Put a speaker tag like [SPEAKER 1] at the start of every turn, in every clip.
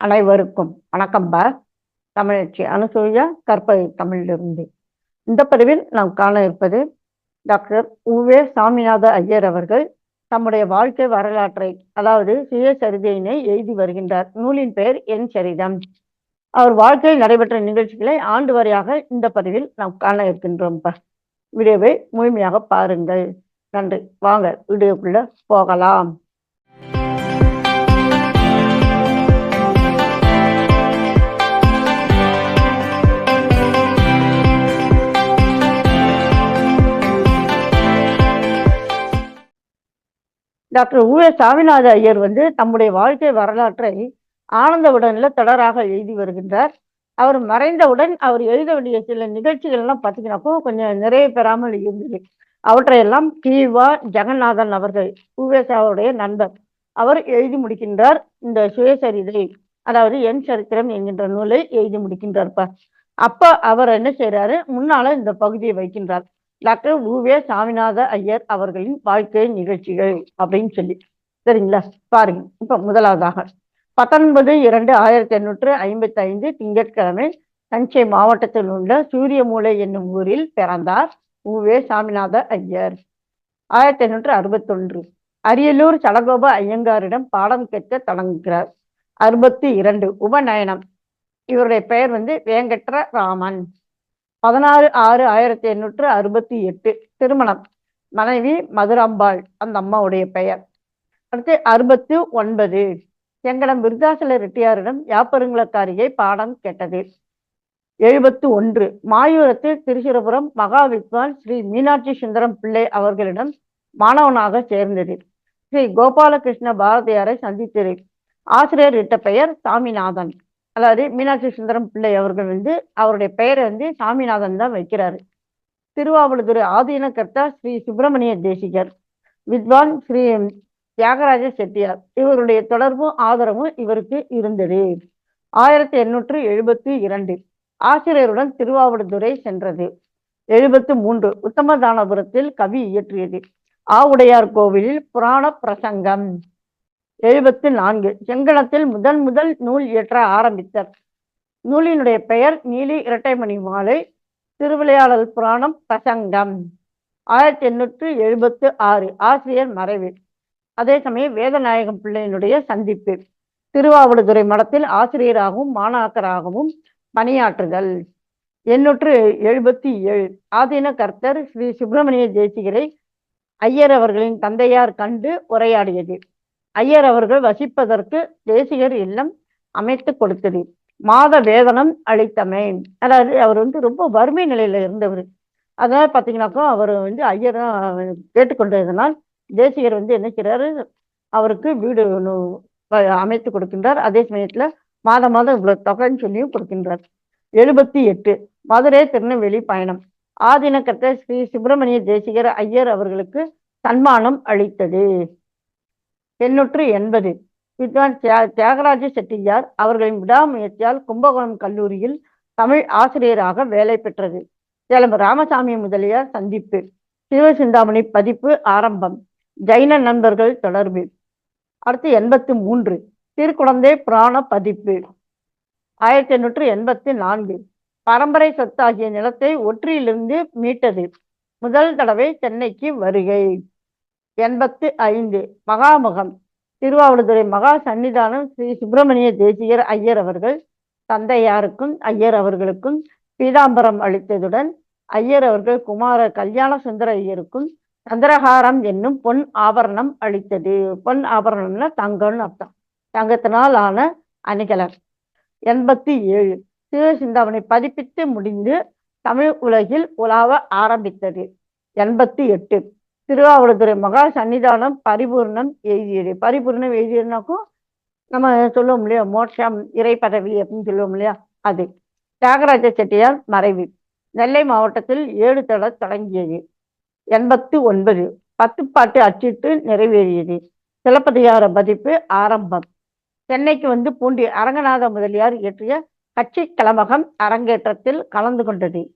[SPEAKER 1] அனைவருக்கும் வணக்கம் பா. தமிழச்சி அனுசூயா கற்பை தமிழிலிருந்து. இந்த பதிவில் நாம் காண இருப்பது டாக்டர் உவே சாமிநாத ஐயர் அவர்கள் தம்முடைய வாழ்க்கை வரலாற்றை அதாவது சுயசரிதையினை எழுதி வருகின்றார். நூலின் பெயர் என் சரிதம். அவர் வாழ்க்கையில் நடைபெற்ற நிகழ்ச்சிகளை ஆண்டு வரையாக இந்த பதிவில் நாம் காண இருக்கின்றோம் பா. வீடியோவை முழுமையாக பாருங்கள். நன்றி. வாங்க வீடியோக்குள்ள போகலாம். டாக்டர் உ. சாமிநாத ஐயர் வந்து தம்முடைய வாழ்க்கை வரலாற்றை ஆனந்தவுடனில் தொடராக எழுதி வருகின்றார். அவர் மறைந்தவுடன் அவர் எழுத வேண்டிய சில நிகழ்ச்சிகள் எல்லாம் பார்த்தீங்கன்னாக்கோ கொஞ்சம் நிறைய பெறாமல் இருந்தது. அவற்றையெல்லாம் கீவா ஜெகநாதன் அவர்கள் உவேசாவுடைய நண்பர் அவர் எழுதி முடிக்கின்றார். இந்த சுயசரிதை அதாவது என் சரித்திரம் என்கின்ற நூலை எழுதி முடிக்கின்றார்ப்பா அப்ப அவர் என்ன செய்யறாரு முன்னால இந்த பகுதியை வைக்கின்றார். டாக்டர் உவே சாமிநாத ஐயர் அவர்களின் வாழ்க்கை நிகழ்ச்சிகள் அப்படின்னு சொல்லி. சரிங்களா? பாருங்க. இப்ப முதலாவதாக. பத்தொன்பது இரண்டு ஆயிரத்தி எண்ணூற்று ஐம்பத்தி ஐந்து திங்கட்கிழமை தஞ்சை மாவட்டத்தில் உள்ள சூரியமூலை என்னும் ஊரில் பிறந்தார் உவே சாமிநாத ஐயர். ஆயிரத்தி எண்ணூற்று அறுபத்தொன்று. அரியலூர் சடகோப ஐயங்காரிடம் பாடம் கேட்க தொடங்குகிறார். அறுபத்தி இரண்டு. உபநயனம். இவருடைய பெயர் வந்து வேங்கட்ர ராமன். பதினாறு ஆறு ஆயிரத்தி எண்ணூற்று அறுபத்தி எட்டு. திருமணம். மனைவி மதுராம்பாள் அந்த அம்மாவுடைய பெயர். அடுத்து அறுபத்து ஒன்பது. எங்கடம் விருதாசல ரெட்டியாரிடம் யாப்பருங்களக்காரியை பாடம் கேட்டது. எழுபத்து ஒன்று. மாயூரத்தில் திருச்சிரபுரம் மகா வித்வான் ஸ்ரீ மீனாட்சி சுந்தரம் பிள்ளை அவர்களிடம் மாணவனாக சேர்ந்தது. ஸ்ரீ கோபாலகிருஷ்ண பாரதியாரை சந்தித்தது. ஆசிரியர் இட்ட பெயர் சாமிநாதன். அதாவது மீனாட்சி சுந்தரம் பிள்ளை அவர்கள் வந்து அவருடைய பெயரை வந்து சாமிநாதன் தான் வைக்கிறாரு. திருவாவடுதுறை ஆதீன கர்த்தா ஸ்ரீ சுப்பிரமணிய தேசிகர் வித்வான் ஸ்ரீ தியாகராஜ செட்டியார். இவருடைய தொடர்பும் ஆதரவும் இவருக்கு இருந்தது. ஆயிரத்தி எண்ணூற்று எழுபத்தி இரண்டு ஆசிரியருடன் திருவாவடுதுறை சென்றது. எழுபத்து மூன்று உத்தமதானபுரத்தில் கவி இயற்றியது. ஆவுடையார் கோவிலில் புராண பிரசங்கம். எழுபத்து நான்கு செங்கணத்தில் முதன் முதல் நூல் இயற்ற ஆரம்பித்தார். நூலினுடைய பெயர் நீலி இரட்டைமணி மாலை திருவிளையாடல் புராணம் பிரசங்கம். ஆயிரத்தி எண்ணூற்று எழுபத்து ஆறு. ஆசிரியர் மறைவு. அதே சமயம் வேதநாயகம் பிள்ளையினுடைய சந்திப்பு. திருவாவடுதுறை மடத்தில் ஆசிரியராகவும் மாணாக்கராகவும் பணியாற்றுதல். எண்ணூற்று எழுபத்தி ஏழு. ஆதீன கர்த்தர் ஸ்ரீ சுப்பிரமணிய தேசிகரை ஐயர் அவர்களின் தந்தையார் கண்டு உரையாடியது. ஐயர் அவர்கள் வசிப்பதற்கு தேசிகர் இல்லம் அமைத்து கொடுத்தது. மாத வேதனம் அளித்தமை. அதாவது அவர் வந்து ரொம்ப வறுமை நிலையில இருந்தவர். அதாவது பார்த்தீங்கன்னாக்கா அவர் வந்து ஐயர் கேட்டுக்கொண்டதனால் தேசிகர் வந்து என்ன அவருக்கு வீடு ஒன்று அமைத்து கொடுக்கின்றார். அதே சமயத்துல மாதம் மாதம் இவ்வளவு தொகைன்னு சொல்லியும் கொடுக்கின்றார். எழுபத்தி எட்டு மதுரை திருநெல்வேலி பயணம். ஆதினக்கத்தை ஸ்ரீ சுப்பிரமணிய தேசிகர் ஐயர் அவர்களுக்கு சன்மானம் அளித்தது. எண்ணூற்று எண்பது. வித்வான் தியாகராஜ செட்டியார் அவர்களின் விடாமுயற்சியால் கும்பகோணம் கல்லூரியில் தமிழ் ஆசிரியராக வேலை பெற்றது. சேலம் ராமசாமி முதலியார் சந்திப்பு. சிவசிந்தாமணி பதிப்பு ஆரம்பம். ஜைன நண்பர்கள் தொடர்பு. அடுத்து எண்பத்தி மூன்று. திருக்குழந்தை புராண பதிப்பு. ஆயிரத்தி எண்ணூற்று எண்பத்தி நான்கு. பரம்பரை சொத்தாகிய நிலத்தை ஒற்றியிலிருந்து மீட்டது. முதல் தடவை சென்னைக்கு வருகை. எண்பத்து ஐந்து மகாமுகம். திருவாவடுதுறை மகா சன்னிதானம் ஸ்ரீ சுப்பிரமணிய தேசியர் ஐயர் அவர்கள் தந்தையாருக்கும் ஐயர் அவர்களுக்கும் பீதாம்பரம் அளித்ததுடன் ஐயர் அவர்கள் குமார கல்யாண சுந்தர ஐயருக்கும் சந்திரஹாரம் என்னும் பொன் ஆபரணம் அளித்தது. பொன் ஆபரணம்னா தங்கம்னு அர்த்தம். தங்கத்தினால் ஆன அணிகலன் எண்பத்தி ஏழு சிவசிந்தாமனை பதிப்பித்து முடிந்து தமிழ் உலகில் உலாவ ஆரம்பித்தது. எண்பத்தி எட்டு திருவாவடுதுறை மகா சன்னிதானம் பரிபூர்ணம் எழுதியது. பரிபூர்ணம் எழுதியதுனாக்கும் நம்ம சொல்லுவோம் இல்லையா? மோட்சம் இறை பதவி அப்படின்னு சொல்லுவோம் இல்லையா? அது. தியாகராஜ செட்டியார் மறைவு. நெல்லை மாவட்டத்தில் ஏழு தட தொடங்கியது. எண்பத்து ஒன்பது பத்துப்பாட்டு அச்சிட்டு நிறைவேறியது. சிலப்பதிகார பதிப்பு ஆரம்பம். சென்னைக்கு வந்து பூண்டி அரங்கநாத முதலியார் இயற்றிய கட்சி கலமகம் அரங்கேற்றத்தில் கலந்து கொண்டது.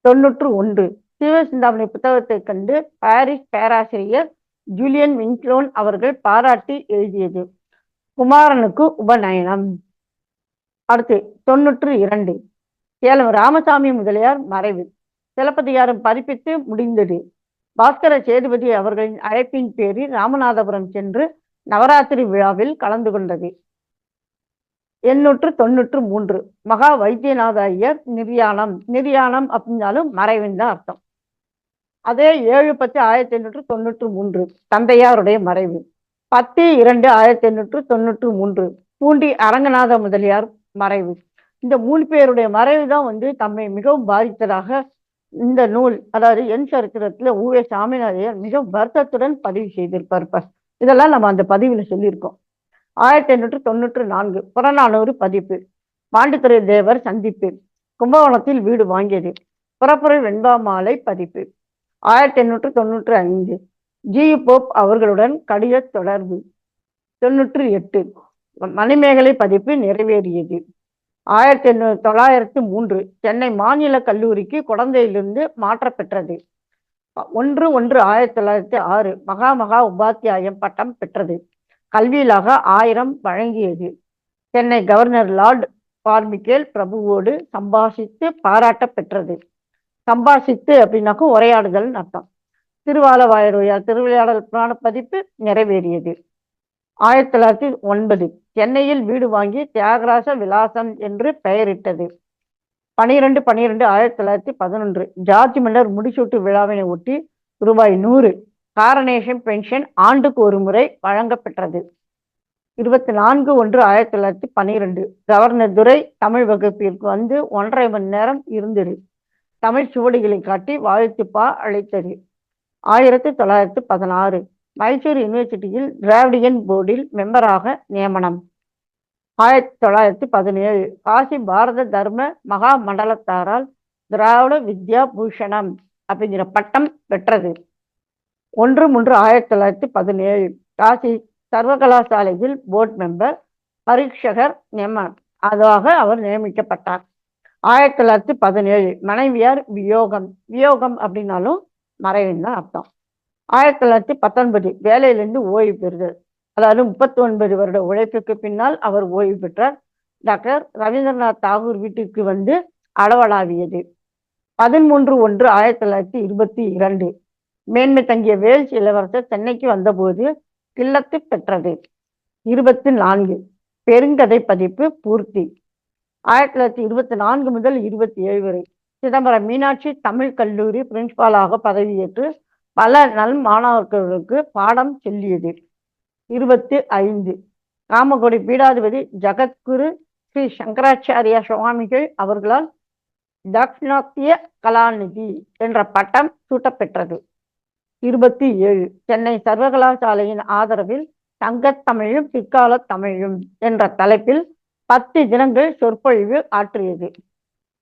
[SPEAKER 1] தொன்னூற்று ஒன்று. சிவசிந்தாமணி புத்தகத்தை கண்டு பாரிஸ் பேராசிரியர் ஜூலியன் வின்க்லோன் அவர்கள் பாராட்டி எழுதியது. குமாரனுக்கு உபநயனம். அடுத்து தொன்னூற்று இரண்டு. சேலம் ராமசாமி முதலியார் மறைவு. சிலப்பதிகாரம் பதிப்பித்து முடிந்தது. பாஸ்கர சேதுபதி அவர்களின் அழைப்பின் பேரில் ராமநாதபுரம் சென்று நவராத்திரி விழாவில் கலந்து கொண்டது. எண்ணூற்று தொன்னூற்று மூன்று. மகா வைத்தியநாத ஐயர் நிர்யாணம். நிர்யாணம் அப்படின்னாலும் மறைவுன்னு அர்த்தம். அதே ஏழு பத்து ஆயிரத்தி எண்ணூற்று தொண்ணூற்று மூன்று. தந்தையாருடைய மறைவு. பத்து இரண்டு ஆயிரத்தி எண்ணூற்று தொண்ணூற்று மூன்று. பூண்டி அரங்கநாத முதலியார் மறைவு. இந்த மூணு பேருடைய மறைவு தான் வந்து தம்மை மிகவும் பாதித்ததாக இந்த நூல் அதாவது என் சரித்திரத்துல ஊவே சாமிநாதையர் மிக வருத்தத்துடன் பதிவு செய்திருப்பார் பஸ் இதெல்லாம் நம்ம அந்த பதிவில் சொல்லியிருக்கோம். ஆயிரத்தி எண்ணூற்று தொண்ணூற்று நான்கு புறநானூறு பதிப்பு. பாண்டித்துறை தேவர் சந்திப்பு. கும்பகோணத்தில் வீடு வாங்கியது. புறப்புற வெண்பா மாலை பதிப்பு. ஆயிரத்தி எண்ணூற்று தொன்னூற்று ஐந்து. ஜி. போப் அவர்களுடன் கடித தொடர்பு. தொன்னூற்று எட்டு. மணிமேகலை பதிப்பு நிறைவேறியது. ஆயிரத்தி எண்ணூ தொள்ளாயிரத்து மூன்று. சென்னை மாநில கல்லூரிக்கு குழந்தையிலிருந்து மாற்றப்பெற்றது ஒன்று ஒன்று ஆயிரத்தி தொள்ளாயிரத்தி ஆறு. மகா மகா உபாத்தியாயம் பட்டம் பெற்றது. கல்வியிலாக ஆயிரம் வழங்கியது. சென்னை கவர்னர் லார்ட் பார்மிகேல் பிரபுவோடு சம்பாஷித்து பாராட்ட பெற்றது. சம்பாஷித்து அப்படின்னாக்கும் உரையாடுதல் அர்த்தம். திருவாலவாயருடையார் திருவிளையாடல் புராண பதிப்பு நிறைவேறியது. ஆயிரத்தி தொள்ளாயிரத்தி ஒன்பது. சென்னையில் வீடு வாங்கி தியாகராச விலாசம் என்று பெயரிட்டது. பனிரெண்டு பனிரெண்டு ஆயிரத்தி தொள்ளாயிரத்தி பதினொன்று. ஜார்ஜ் மன்னர் முடிசூட்டு விழாவினை ஒட்டி ரூபாய் நூறு காரனேஷன் பென்ஷன் ஆண்டுக்கு ஒரு முறை வழங்கப்பெற்றது. இருபத்தி நான்கு ஒன்று ஆயிரத்தி தொள்ளாயிரத்தி பனிரெண்டு. கவர்னர் துரை தமிழ் வகுப்பிற்கு வந்து ஒன்றரை மணி நேரம் இருந்தது. தமிழ் சுவடிகளை காட்டி வாழ்த்துப்பா அழைத்தது. ஆயிரத்தி தொள்ளாயிரத்தி பதினாறு மைசூர் யூனிவர்சிட்டியில் டிராவிடியன் போர்டில் மெம்பராக நியமனம். ஆயிரத்தி தொள்ளாயிரத்தி பதினேழு காசி பாரத தர்ம மகா மண்டலத்தாரால் திராவிட வித்யா பூஷணம் அப்படிங்கிற பட்டம் பெற்றது. ஒன்று மூன்று ஆயிரத்தி தொள்ளாயிரத்தி பதினேழு காசி சர்வகலாசாலையில் போர்ட் மெம்பர் பரீட்சகர் நியமனம் அதாக அவர் நியமிக்கப்பட்டார். ஆயிரத்தி தொள்ளாயிரத்தி பதினேழு மனைவியார் வியோகம். வியோகம் அப்படின்னாலும் மறைவின் தான் அர்த்தம். ஆயிரத்தி தொள்ளாயிரத்தி பத்தொன்பது வேலையிலிருந்து ஓய்வு பெறுதல். அதாவது முப்பத்தி ஒன்பது வருட உழைப்புக்கு பின்னால் அவர் ஓய்வு பெற்றார். டாக்டர் ரவீந்திரநாத் தாகூர் வீட்டிற்கு வந்து அளவலாவியது பதிமூன்று ஒன்று ஆயிரத்தி தொள்ளாயிரத்தி இருபத்தி இரண்டு. மேன்மை தங்கிய வேல்ஸ் இளவரசர் சென்னைக்கு வந்தபோது கில்லத்து பெற்றது. இருபத்தி நான்கு. பெருங்கதை பதிப்பு பூர்த்தி. ஆயிரத்தி தொள்ளாயிரத்தி இருபத்தி நான்கு முதல் இருபத்தி ஏழு வரை சிதம்பரம் மீனாட்சி தமிழ் கல்லூரி பிரின்சிபாலாக பதவியேற்று பல நல் மாணவர்களுக்கு பாடம் சொல்லியது. இருபத்தி ஐந்து ராமகோடி பீடாதிபதி ஜகத்குரு ஸ்ரீ சங்கராச்சாரியா சுவாமிகள் அவர்களால் தக்ஷணாத்திய கலாநிதி என்ற பட்டம் சூட்டப்பெற்றது. இருபத்தி ஏழு சென்னை சர்வகலாசாலையின் ஆதரவில் தங்கத்தமிழும் பிற்கால தமிழும் என்ற தலைப்பில் பத்து தினங்கள் சொற்பொழிவு ஆற்றியது.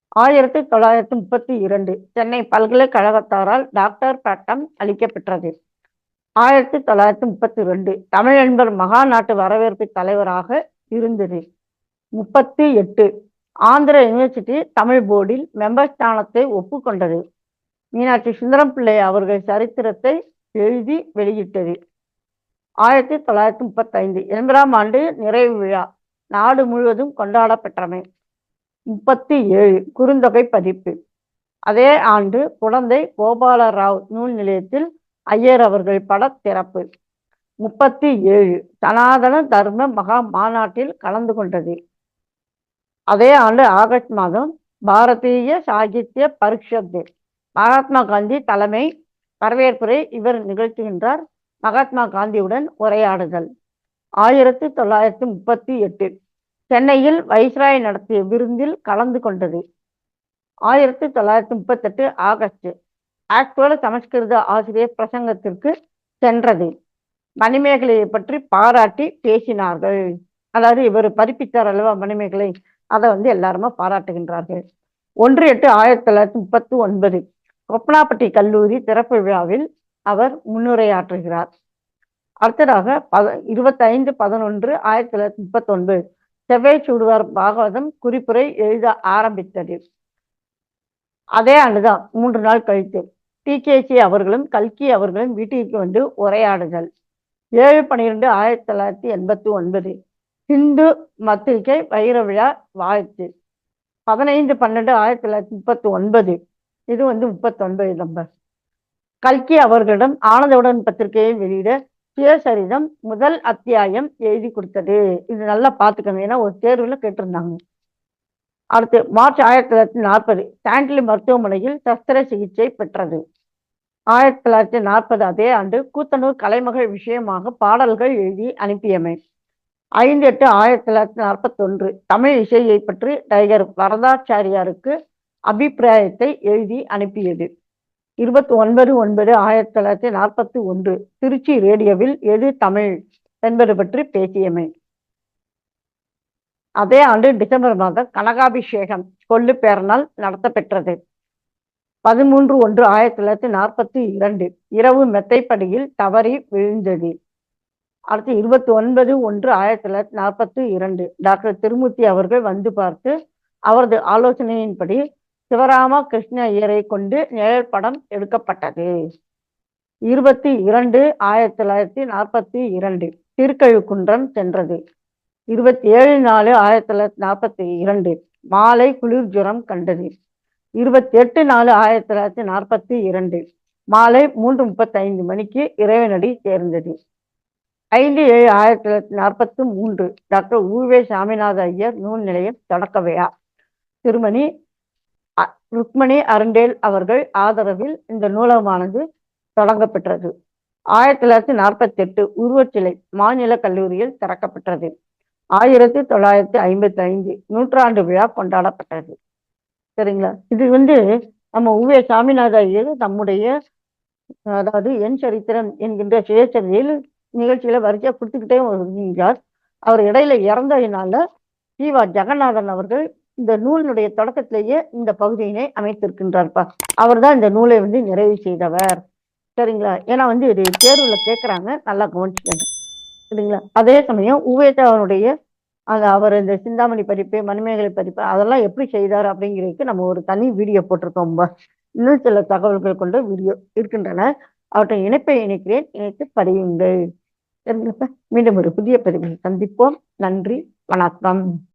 [SPEAKER 1] ஆயிரத்தி தொள்ளாயிரத்தி முப்பத்தி இரண்டு சென்னை பல்கலைக்கழகத்தாரால் டாக்டர் பட்டம் அளிக்கப்பெற்றது. ஆயிரத்தி தொள்ளாயிரத்தி முப்பத்தி ரெண்டு தமிழ் என்பர் மகா நாட்டு வரவேற்பு தலைவராக இருந்தது. முப்பத்தி எட்டு ஆந்திர யூனிவர்சிட்டி தமிழ் போர்டில் மெம்பர் ஸ்தானத்தை ஒப்புக்கொண்டது. மீனாட்சி சுந்தரம் பிள்ளை அவர்கள் சரித்திரத்தை எழுதி வெளியிட்டது. ஆயிரத்தி தொள்ளாயிரத்தி முப்பத்தைந்து எண்பதாம் ஆண்டு நிறைவு விழா நாடு முழுவதும் கொண்டாடப்பெற்றமை. முப்பத்தி ஏழு குறுந்தொகை பதிப்பு. அதே ஆண்டு குழந்தை கோபாலராவ் நூல் நிலையத்தில் ஐயர் அவர்கள் பட திறப்பு. முப்பத்தி ஏழு சனாதன தர்ம மகா மாநாட்டில் கலந்து கொண்டது. அதே ஆண்டு ஆகஸ்ட் மாதம் பாரதிய சாகித்ய பரிஷத் மகாத்மா காந்தி தலைமை வரவேற்புரை இவர் நிகழ்த்துகின்றார். மகாத்மா காந்தியுடன் உரையாடுதல். ஆயிரத்தி தொள்ளாயிரத்தி முப்பத்தி எட்டு சென்னையில் வைஸ்ராய் நடத்திய விருந்தில் கலந்து கொண்டது. ஆயிரத்தி தொள்ளாயிரத்தி முப்பத்தெட்டு ஆகஸ்ட் ஆக்சுவல் சமஸ்கிருத ஆசிரியர் பிரசங்கத்திற்கு சென்றது. மணிமேகலையை பற்றி பாராட்டி பேசினார்கள். அதாவது இவர் பதிப்பித்தார் அல்லவா மணிமேகலை? அதை வந்து எல்லாருமே பாராட்டுகின்றார்கள். ஒன்று எட்டு ஆயிரத்தி தொள்ளாயிரத்தி முப்பத்தி ஒன்பது கொப்பனாப்பட்டி கல்லூரி திறப்பு விழாவில் அவர் முன்னுரையாற்றுகிறார். அடுத்ததாக பத இருபத்தைந்து பதினொன்று ஆயிரத்தி தொள்ளாயிரத்தி முப்பத்தொன்பது. செவ்வாய் செவ்வை சூடுவார் பாகவதம் குறிப்புரை எழுத ஆரம்பித்தது. அதே ஆண்டுதான் மூன்று நாள் கழித்து. டிகேசி அவர்களும் கல்கி அவர்களும் வீட்டிற்கு வந்து உரையாடுதல். ஏழு பன்னிரெண்டு ஆயிரத்தி தொள்ளாயிரத்தி எண்பத்தி ஒன்பது ஹிந்து மத்திரிகை வைர விழா வாழ்த்து. பதினைந்து பன்னெண்டு ஆயிரத்தி தொள்ளாயிரத்தி முப்பத்தி ஒன்பது இது வந்து முப்பத்தி ஒன்பது நம்பர். கல்கி அவர்களிடம் ஆனந்தவுடன் பத்திரிகையை வெளியிட சுயசரிதம் முதல் அத்தியாயம் எழுதி கொடுத்தது. இது நல்லா பார்த்துக்கணும் ஏன்னா ஒரு தேர்வுல கேட்டிருந்தாங்க. அடுத்து மார்ச் ஆயிரத்தி தொள்ளாயிரத்தி நாற்பது சாண்ட்லி மருத்துவமனையில் சஸ்திர சிகிச்சை பெற்றது. ஆயிரத்தி தொள்ளாயிரத்தி நாற்பது அதே ஆண்டு கூத்தனூர் கலைமகள் விஷயமாக பாடல்கள் எழுதி அனுப்பியமை. ஐந்து எட்டு ஆயிரத்தி தொள்ளாயிரத்தி நாற்பத்தொன்று தமிழ் இசையை பற்றி டைகர் வரதாச்சாரியாருக்கு அபிப்பிராயத்தை எழுதி அனுப்பியது. இருபத்தி ஒன்பது ஒன்பது ஆயிரத்தி தொள்ளாயிரத்தி நாற்பத்தி ஒன்று திருச்சி ரேடியோவில் எது தமிழ் என்பது பற்றி பேசியமை. அதே ஆண்டு டிசம்பர் மாதம் கனகாபிஷேகம் கொல்லு பேரனால் நடத்தப்பெற்றது. பதிமூன்று ஒன்று ஆயிரத்தி தொள்ளாயிரத்தி நாற்பத்தி இரண்டு இரவு மெத்தைப்படியில் தவறி விழுந்தது. அடுத்து இருபத்தி ஒன்பது ஒன்று ஆயிரத்தி தொள்ளாயிரத்தி நாற்பத்தி இரண்டு டாக்டர் திருமூர்த்தி அவர்கள் வந்து பார்த்து அவரது ஆலோசனையின்படி சிவராம கிருஷ்ண ஐயரை கொண்டு நிழல் படம் எடுக்கப்பட்டது. இருபத்தி இரண்டு ஆயிரத்தி தொள்ளாயிரத்தி நாற்பத்தி இரண்டு திருக்கழுக்குன்றம் சென்றது. இருபத்தி ஏழு நாலு ஆயிரத்தி தொள்ளாயிரத்தி நாற்பத்தி இரண்டு மாலை குளிர் ஜுரம் கண்டது. இருபத்தி எட்டு நாலு ஆயிரத்தி தொள்ளாயிரத்தி நாற்பத்தி இரண்டு மாலை மூன்று முப்பத்தி ஐந்து மணிக்கு இறைவனடி சேர்ந்தது. ஐந்து ஏழு ஆயிரத்தி தொள்ளாயிரத்தி நாற்பத்தி மூன்று டாக்டர் ஊவே சாமிநாத ஐயர் நூல் நிலையம் தொடக்க விழா திருமணி ருக்மணி அருண்டேல் அவர்கள் ஆதரவில் இந்த நூலகமானது தொடங்கப்பெற்றது. ஆயிரத்தி தொள்ளாயிரத்தி நாற்பத்தி எட்டு உருவச்சிலை மாநில கல்லூரியில் திறக்கப்பட்டது. ஆயிரத்தி தொள்ளாயிரத்தி ஐம்பத்தி ஐந்து நூற்றாண்டு விழா கொண்டாடப்பட்டது. சரிங்களா? இது வந்து நம்ம உவே சாமிநாத ஐயர் நம்முடைய அதாவது என் சரித்திரம் என்கின்ற சுயசரியில் நிகழ்ச்சிகளை வரிசையா கொடுத்துக்கிட்டே வருகிறார். அவர் இடையில இறந்ததினால ஜீவா ஜெகநாதன் அவர்கள் இந்த நூலினுடைய தொடக்கத்திலேயே இந்த பகுதியினை அமைத்திருக்கின்றார்ப்பா. அவர் தான் இந்த நூலை வந்து நிறைவு செய்தவர். சரிங்களா? ஏன்னா வந்து இது தேர்வுல கேட்குறாங்க நல்லா கவனிச்சுக்கணும் சரிங்களா? அதே சமயம் உவேசா அந்த அவர் இந்த சிந்தாமணி பதிப்பு மணிமேகலை பதிப்பு அதெல்லாம் எப்படி செய்தார் அப்படிங்கிறதுக்கு நம்ம ஒரு தனி வீடியோ போட்டிருக்கோம் இன்னும் சில தகவல்கள் கொண்ட வீடியோ இருக்கின்றன. அவற்றை இணைப்பை இணைக்கிறேன். இணைத்து படியுங்கள். சரிங்களா? மீண்டும் ஒரு புதிய பதிவில் சந்திப்போம். நன்றி. வணக்கம்.